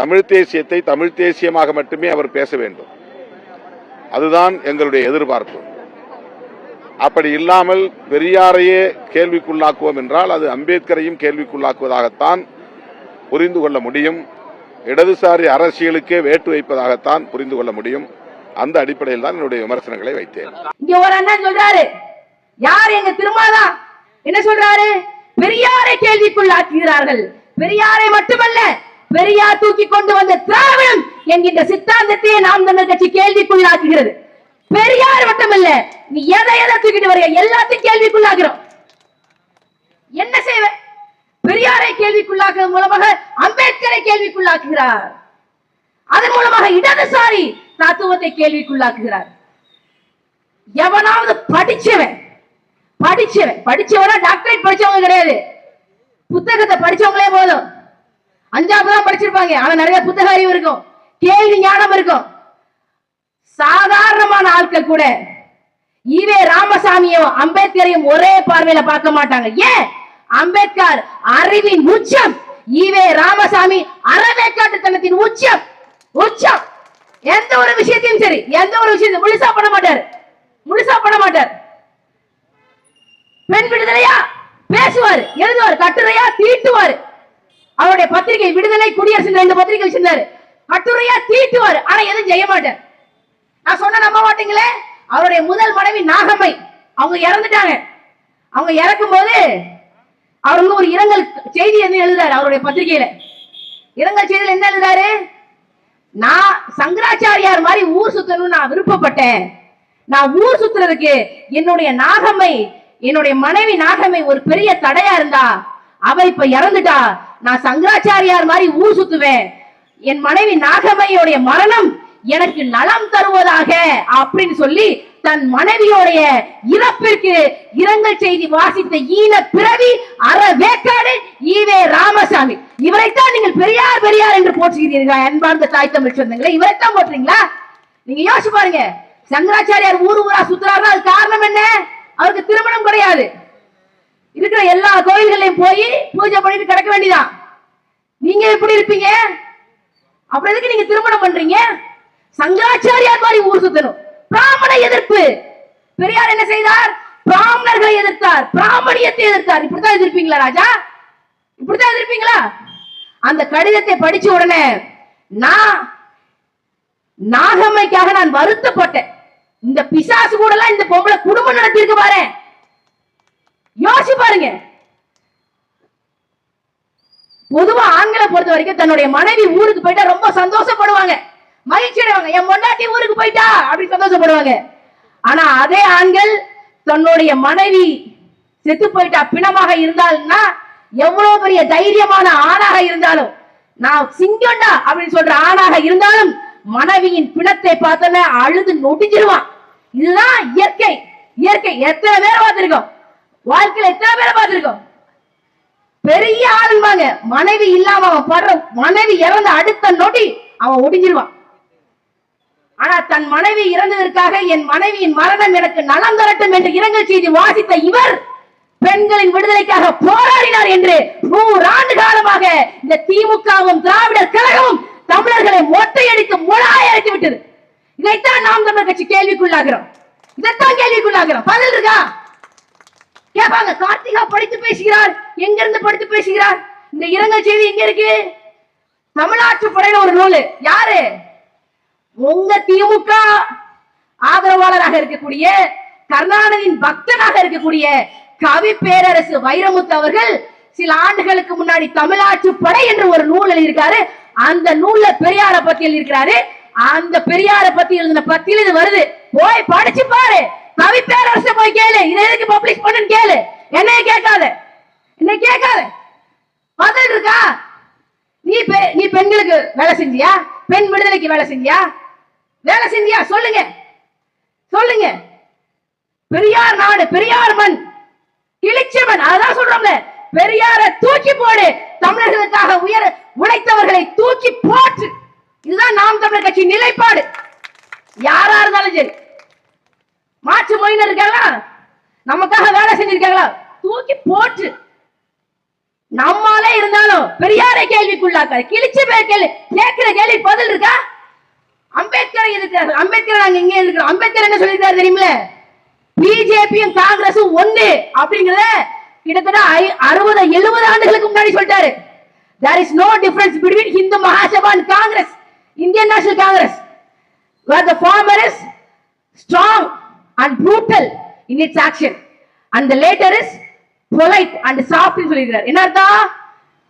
தமிழ் தேசியத்தை தமிழ் தேசியமாக மட்டுமே அவர் பேச வேண்டும். அதுதான் எங்களுடைய எதிர்பார்ப்பு. அப்படி இல்லாமல் பெரியாரையே கேள்விக்குள்ளாக்குவோம் என்றால் அது அம்பேத்கரையும் கேள்விக்குள்ளாக்குவதாகத்தான் புரிந்து கொள்ள முடியும். இடதுசாரி அரசியலுக்கே வேட்டு வைப்பதாகத்தான் புரிந்து கொள்ள முடியும். அந்த அடிப்படையில் தான் என்னுடைய விமர்சனங்களை வைத்தேன். இங்க ஒரு அண்ணன் சொல்றாரு. யார் எங்க திருமாதா என்ன சொல்றாரு? பெரியாரை கேள்விக்குள்ளாக்குகிறார்கள். பெரியாரை மட்டுமல்ல பெரியார் தூக்கி கொண்டு வந்த திராவிடம் என்கின்ற சித்தாந்தத்தையே நாம் தமிழ் கட்சி கேள்விக்குள்ளாக்குகிறது. பெரியார் மட்டும் இல்ல நீ எதை எதை தூக்கிட்டு வர எல்லாத்தையும் கேள்விக்குள்ளாக்குறோம். என்ன செய்வ? பெரியாரை கேள்விக்குள்ளாக்குவதன் மூலமாக அம்பேத்கரை கேள்விக்குள்ளாக்குகிறார். அதன் மூலமாக இடதுசாரி தத்துவத்தை கேள்விக்குள்ளாக்குகிறார். எவனாவது படிச்சவன் படிச்சவன் படிச்சவனா டாக்டரேட் படிச்சவங்க கிடையாது. புத்தகத்தை படிச்சவங்களே போதும். அஞ்சாவது தான் படிச்சிருப்பாங்க. ஆனா நிறைய புத்தக அறிவு இருக்கும். கேள்வி ஞானம் இருக்கும். சாதாரணமான ஆட்கள் கூட ஈவே ராமசாமியும் அம்பேத்கரையும் ஒரே பார்வையில பார்க்க மாட்டாங்க. ஏன்? அம்பேத்கர் அறிவின் உச்சம். ஈவே ராமசாமி அறவேக்காட்டுத்தனத்தின் உச்சம். உச்சம். எந்த ஒரு விஷயத்தையும் சரி எந்த ஒரு விஷயத்தையும் முழுசா பண்ண மாட்டார். முழுசா பண்ண மாட்டார். பெண் விடுதலையா? பேசுவார் எழுதுவார் கட்டுரையா? தீட்டுவார். அவருடைய பத்திரிகை விடுதலை குடியரசு ரெண்டு பத்திரிகை வச்சிருந்தாரு கட்டுரையா தீட்டுவார். ஆனா எதுவும் செய்ய மாட்டார். நான் சொன்ன நம்ப மாட்டீங்களே? அவருடைய முதல் மனைவி நாகம்மை. அவங்க இறந்துட்டாங்க. அவங்க இறக்கும் போது அவர் ஒரு இரங்கல் செய்தி என்ன எழுதுறாரு அவருடைய பத்திரிகையில. இரங்கல் செய்தியில் என்ன எழுதுறாரு? நான் சங்கராச்சாரியார் மாதிரி ஊர் சுத்தணும்னு நான் விருப்பப்பட்டேன். நான் ஊர் சுத்துறதுக்கு என்னுடைய நாகம்மை என்னுடைய மனைவி நாகம்மை ஒரு பெரிய தடையா இருந்தா அவ இப்ப இறந்துட்டா. நான் சங்கராச்சாரியார் மாதிரி ஊர் சுத்துவேன். என் மனைவி நாகம்மையோடைய மரணம் எனக்கு நலம் தருவதாக அப்படின்னு சொல்லி தன் மனைவியோடைய இறப்பிற்கு இரங்கல் செய்தி வாசித்த ஈன பிறவி அற வேக்காடு ஈவே ராமசாமி. இவரைத்தான் நீங்கள் பெரியார் பெரியார் என்று போற்றுகிறீர்கள்? அன்பார்ந்த தாய் தமிழ் சொந்தங்களே இவரைத்தான் போற்றுறீங்களா? நீங்க யோசிச்சு பாருங்க. சங்கராச்சாரியார் ஊர் ஊரா சுத்துறாருன்னா அது காரணம் என்ன அவருக்கு திருமணம் கிடையாது இருக்கிற எல்லா கோயில்களையும் போய் பூஜை பண்ணிட்டு கிடக்க வேண்டியதான் நீங்க எப்படி இருப்பீங்க? அப்புறம் எதுக்கு நீங்க திருமணம் பண்றீங்க? சங்கராச்சாரியார் மாதிரி ஊர் சுத்தணும். பிராமண எதிர்ப்பு. பெரியார் என்ன செய்தார்? பிராமணர்களை எதிர்த்தார். பிராமணியத்தை எதிர்த்தார். இப்படித்தான் எதிர்ப்பீங்களா ராஜா? இப்படித்தான் எதிர்ப்பீங்களா? அந்த கடிதத்தை படிச்ச உடனே நான் நாகம்மைக்காக நான் வருத்தப்பட்டேன். இந்த பிசாசு கூட எல்லாம் இந்த பொம்பளை குடும்பம் நடத்தி இருக்கு பாரு யோசிச்சு பாருங்க. பொதுவா ஆண்களை பொறுத்த வரைக்கும் தன்னுடைய மனைவி ஊருக்கு போயிட்டா ரொம்ப சந்தோஷப்படுவாங்க. மகிழ்ச்சி அடைவாங்க என் பொண்டாட்டி ஊருக்கு போயிட்டா அப்படி சந்தோஷப்படுவாங்க. ஆனா அதே ஆண்கள் தன்னுடைய மனைவி செத்து போயிட்டா பிணமாக இருந்தால்னா எவ்வளவு பெரிய தைரியமான ஆணாக இருந்தாலும் நான் சிங்கம்டா அப்படின்னு சொல்ற ஆணாக இருந்தாலும் மனைவியின் பிணத்தை பார்த்தோன்னே அழுது நொடிஞ்சிருவான். இதுதான் இயற்கை. இயற்கை எத்தனை பேரை பார்த்திருக்கோம்? வாழ்க்கையில எத்தனை பேரை பார்த்திருக்கோம்? பெரிய ஆளுவாங்க. மனைவி இல்லாம அவன் படுற மனைவி இறந்த அடுத்த நொடி அவன் ஒடிஞ்சிருவான். ஆனா தன் மனைவி இறந்ததற்காக என் மனைவியின் மரணம் எனக்கு நலம் தரட்டும் என்று இரங்கல் செய்தி வாசித்த இவர் பெண்களின் விடுதலைக்காக போராடினார் என்று நூறு ஆண்டு காலமாக இந்த திமுகவும் திராவிடர் கழகமும் தமிழர்களை மொட்டையடித்து முழாயடித்து விட்டது. இதைத்தான் நாம் தமிழர் கட்சி கேள்விக்குள்ளாகிறோம். இதைத்தான் கேள்விக்குள்ளாகிறோம். பதில் இருக்கா? கேட்பாங்க கார்த்திகா படித்து பேசுகிறார் எங்க இருந்து படித்து பேசுகிறார் இந்த இரங்கல் செய்தி எங்க இருக்கு? தமிழ்நாட்டு படையில ஒரு நூல். யாரு? உங்க திமுக ஆதரவாளராக இருக்கக்கூடிய கருணாநிதியின் பக்தனாக இருக்கக்கூடிய கவி பேரரசு வைரமுத்து அவர்கள் சில ஆண்டுகளுக்கு முன்னாடி தமிழ்நாட்டு படை என்று ஒரு நூல் எழுதியிருக்காரு. அந்த நூல்ல பெரியார பத்தி எழுதியிருக்கிறாரு. அந்த பெரியார பத்தி எழுதின பத்தியில் இது வருது. போய் படிச்சு பாரு. கவி பேரரசு போய் கேளு. இதை எதுக்கு பப்ளிஷ் பண்ணுன்னு கேளு. என்னைய கேட்காத. என்னை கேட்காத. பதில் இருக்கா? நீ பெ- நீ பெண்களுக்கு வேலை செஞ்சியா? பெண் விடுதலைக்கு வேலை செஞ்சியா? வேலை செஞ்சியா? சொல்லுங்க. சொல்லுங்க. பெரியார் நாடு பெரியார் மண். கிழிச்சவன் அதான் சொல்றோம்ல. பெரியார தூக்கி போடு. தமிழர்களுக்காக உயர உழைத்தவர்களை தூக்கி போற்று. இதுதான் நாம் தமிழர் கட்சி நிலைப்பாடு. யாரா இருந்தாலும் சரி. மாற்று மொழியினர் இருக்காங்களா? நமக்காக வேலை செஞ்சிருக்காங்களா? தூக்கி போட்டு. நம்மாலே இருந்தாலும் பெரியாரை கேள்விக்குள்ளாக்க கிழிச்சு பேர் கேள்வி கேட்கிற கேள்வி பதில் இருக்கா? அம்பேத்கர் இருக்கிறார் அம்பேத்கர் நாங்க இங்க இருக்கிறோம் அம்பேத்கர் என்ன சொல்லியிருக்காரு தெரியுமில பிஜேபியும் காங்கிரஸும் ஒண்ணு அப்படிங்கறத கிட்டத்தட்ட ஐ- அறுபது எழுபது ஆண்டுகளுக்கு முன்னாடி சொல்லிட்டாரு. There is no difference between Hindu Mahasabha and Congress Indian National Congress where the former is strong and brutal in its action and latter is polite and soft soft சொல்லியிருக்கிறார். என்ன அர்த்தம்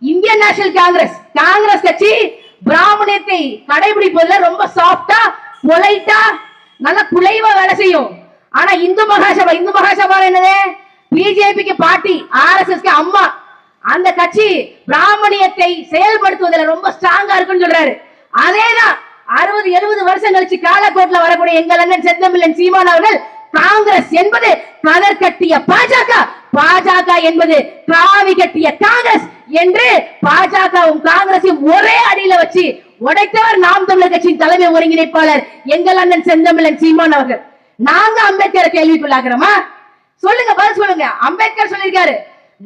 இந்தியன் நேஷனல் காங்கிரஸ் காங்கிரஸ் கட்சி பிராமணியத்தை கடைபிடிப்பதுல ரொம்ப சாஃப்டா பொலைட்டா நல்ல குலைவா வேலை செய்யும். ஆனா இந்து மகாசபா இந்து மகாசபா என்னது? பிஜேபிக்கு பாட்டி ஆர்எஸ்எஸ்க்கு அம்மா. அந்த கட்சி பிராமணியத்தை செயல்படுத்துவதில் ரொம்ப ஸ்ட்ராங்கா இருக்குன்னு சொல்றாரு. அதேதான் அறுபது எழுபது வருஷம் கழிச்சு காலக்கோட்ல வரக்கூடிய எங்கள் அண்ணன் செந்தமிழன் சீமான் அவர்கள் காங்கிரஸ் என்பது கலர் கட்டிய பாஜக. பாஜக என்பது காவி கட்டிய காங்கிரஸ் என்று பாஜகவும் காங்கிரஸையும் ஒரே அடியில வச்சு உடைத்தவர் நாம் தமிழர் கட்சியின் தலைமை ஒருங்கிணைப்பாளர் எங்கள் அண்ணன் செந்தமிழன் சீமான் அவர்கள். நாங்க அம்பேத்கரை கேள்விக்குள்ளாக்குறோமா? சொல்லுங்க பதில் சொல்லுங்க. அம்பேத்கர் சொல்லியிருக்காரு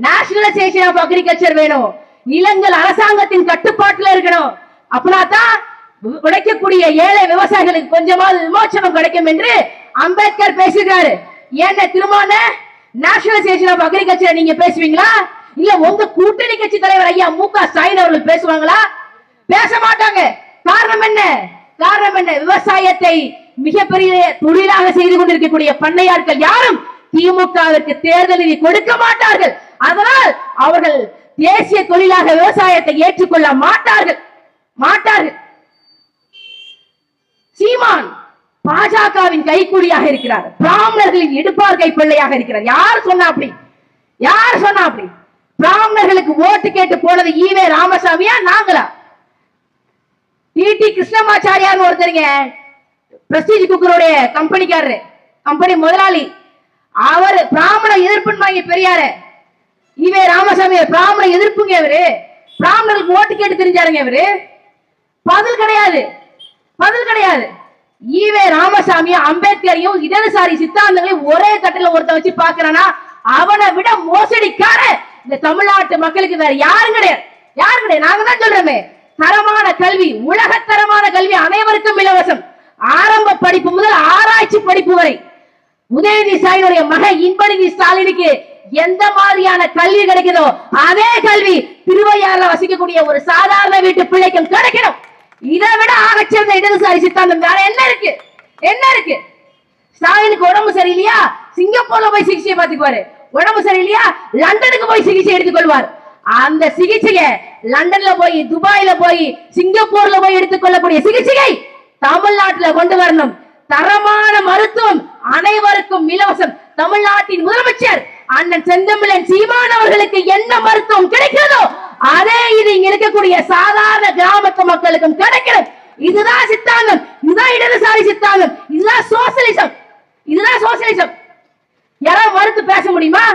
நேஷனலைசேஷன் ஆஃப் அக்ரிகல்ச்சர் வேணும். நிலங்கள் அரசாங்கத்தின் கட்டுப்பாட்டுல இருக்கணும். அப்படின்னா தான் உடைக்கக்கூடிய ஏழை விவசாயிகளுக்கு கொஞ்சமாவது விமோச்சனம் கிடைக்கும் என்று அம்பேத்கர் பேசுகிறாரு என்ன திருமான நேஷனலைசேஷன் ஆஃப் அக்ரிகல்ச்சர் நீங்க பேசுவீங்களா? இல்ல உங்க கூட்டணி கட்சி தலைவர் ஐயா மு க ஸ்டாலின் அவர்கள் பேசுவாங்களா? பேச மாட்டாங்க. காரணம் என்ன? காரணம் என்ன? விவசாயத்தை மிகப்பெரிய தொழிலாக செய்து கொண்டிருக்கக்கூடிய பண்ணையாட்கள் யாரும் திமுகவிற்கு தேர்தல் நிதி கொடுக்க மாட்டார்கள். அதனால் அவர்கள் தேசிய தொழிலாக விவசாயத்தை ஏற்றுக்கொள்ள மாட்டார்கள். மாட்டார்கள். சீமான் பாஜகவின் கைக்கூலியாக இருக்கிறார். பிராமணர்களின் இடுப்பார் கைப்பிள்ளையாக இருக்கிறார். யார் சொன்னா அப்படி? யார் சொன்னா அப்படி? பிராமணர்களுக்கு ஓட்டு கேட்டு போனது ஈவே ராமசாமியா நாங்களா? டிடி கிருஷ்ணமாச்சாரியார் ஒருத்தருங்க பிரஸ்டீஜ் குக்கருடைய கம்பெனிக்காரரு கம்பெனி முதலாளி. அவர் பிராமண எதிர்ப்புன்னு பெரியாரு. ஈவே ராமசாமி பிராமண எதிர்ப்புங்க இவரு. பிராமணர்களுக்கு ஓட்டு கேட்டு தெரிஞ்சாருங்க இவரு. பதில் கிடையாது. பதில் கிடையாது. ஈவே ராமசாமியும் அம்பேத்கரையும் இடதுசாரி சித்தாந்தங்களையும் ஒரே கட்டில ஒருத்தன் வச்சு பாக்குறானா அவனை விட மோசடிக்கார இந்த தமிழ்நாட்டு மக்களுக்கு வேற யாரும் கிடையாது. யாரும் கிடையாது. நாங்க தான் சொல்றோமே. தரமான கல்வி உலக தரமான கல்வி அனைவருக்கும் இலவசம். ஆரம்ப படிப்பு முதல் ஆராய்ச்சி படிப்பு வரை. உதயநிதி ஸ்டாலினுடைய மகன் இன்பநிதி ஸ்டாலினுக்கு எந்த மாதிரியான கல்வி கிடைக்குதோ அதே கல்வி திருவையாறுல வசிக்கக்கூடிய ஒரு சாதாரண வீட்டு பிள்ளைக்கும் கிடைக்கணும். இதை விட ஆகச்சிறந்த இடதுசாரி சித்தாந்தம் வேற என்ன இருக்கு? என்ன இருக்கு? ஸ்டாலினுக்கு உடம்பு சரியில்லையா? சிங்கப்பூர்ல போய் சிகிச்சை பார்த்துக்குவாரு. உடம்பு சரியில்லையா? லண்டனுக்கு போய் சிகிச்சை எடுத்துக்கொள்வார் அந்த சிகிச்சையை லண்டன்ல போய் துபாயில போய் சிங்கப்பூர்ல போய் எடுத்துக்கொள்ளக்கூடிய சிகிச்சையை தமிழ்நாட்டுல கொண்டு வரணும். தரமான மருத்துவம் அனைவருக்கும் இலவசம். தமிழ்நாட்டின் முதலமைச்சர் அண்ணன் செந்தமிழன் சீமான் அவர்களுக்கு என்ன மருத்துவம் கிடைக்கிறதோ அதே இது இங்க இருக்கக்கூடிய சாதாரண கிராமத்து மக்களுக்கும் கிடைக்கிறது. இதுதான் சித்தாந்தம். இதுதான் இடதுசாரி சித்தாந்தம். இதுதான் சோசியலிசம் இதுதான் சோசியலிசம் யாராவது மறுத்து பேச முடியுமா?